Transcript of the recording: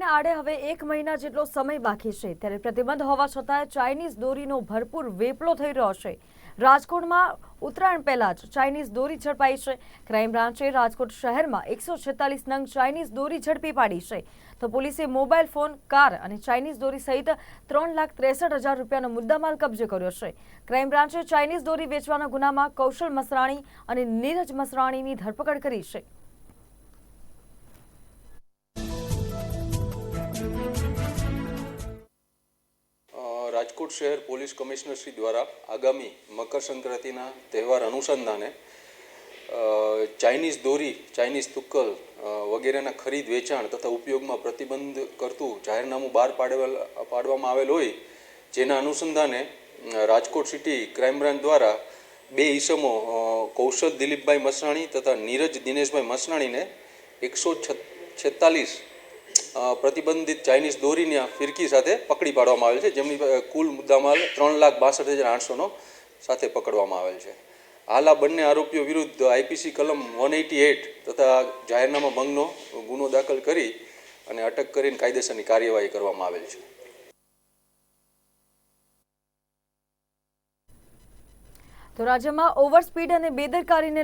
ઉત્તરાયણને આડે હવે એક મહિના જેટલો સમય બાકી છે. ત્યારે પ્રતિબંધ હોવા છતાં ચાઇનીઝ દોરીનો ભરપૂર વેપલો થઈ રહ્યો છે. રાજકોટમાં ઉત્તરાયણ પહેલા જ ચાઇનીઝ દોરી ઝડપાઈ છે. ક્રાઇમ બ્રાન્ચે રાજકોટ શહેરમાં એકસો છેતાલીસ નંગ ચાઇનીઝ દોરી ઝડપી પાડી છે. તો પોલીસે મોબાઈલ ફોન, કાર અને ચાઇનીઝ દોરી સહિત ત્રણ લાખ ત્રેસઠ હજાર રૂપિયાનો મુદ્દામાલ કબજે કર્યો છે. ક્રાઇમ બ્રાન્ચે ચાઇનીઝ દોરી વેચવાના ગુનામાં કૌશલ મસરાણી અને નીરજ મસરાણીની ધરપકડ કરી છે. રાજકોટ શહેર પોલીસ કમિશનરશ્રી દ્વારા આગામી મકર સંક્રાંતિના તહેવાર અનુસંધાને ચાઇનીઝ દોરી, ચાઇનીઝ તુક્કલ વગેરેના ખરીદ, વેચાણ તથા ઉપયોગમાં પ્રતિબંધ કરતું જાહેરનામું બહાર પાડેલ, પાડવામાં આવેલ હોય, જેના અનુસંધાને રાજકોટ સિટી ક્રાઇમ બ્રાન્ચ દ્વારા બે ઈસમો કૌશલ દિલીપભાઈ મસરાણી તથા નીરજ દિનેશભાઈ મસરાણીને એકસો છેતાલીસ પ્રતિબંધિત ચાઇનીઝ દોરીની ફિરકી સાથે પકડી પાડવામાં આવેલ છે, જેમની કુલ મુદ્દામાલ ત્રણ લાખ બાસઠ હજાર આઠસોનો સાથે પકડવામાં આવેલ છે. હાલ આ બંને આરોપીઓ વિરુદ્ધ આઈપીસી કલમ વન એટી એટ તથા જાહેરનામા ભંગનો ગુનો દાખલ કરી અને અટક કરીને કાયદેસરની કાર્યવાહી કરવામાં આવેલ છે. તો રાજ્યમાં ઓવર સ્પીડ અને બેદરકારીને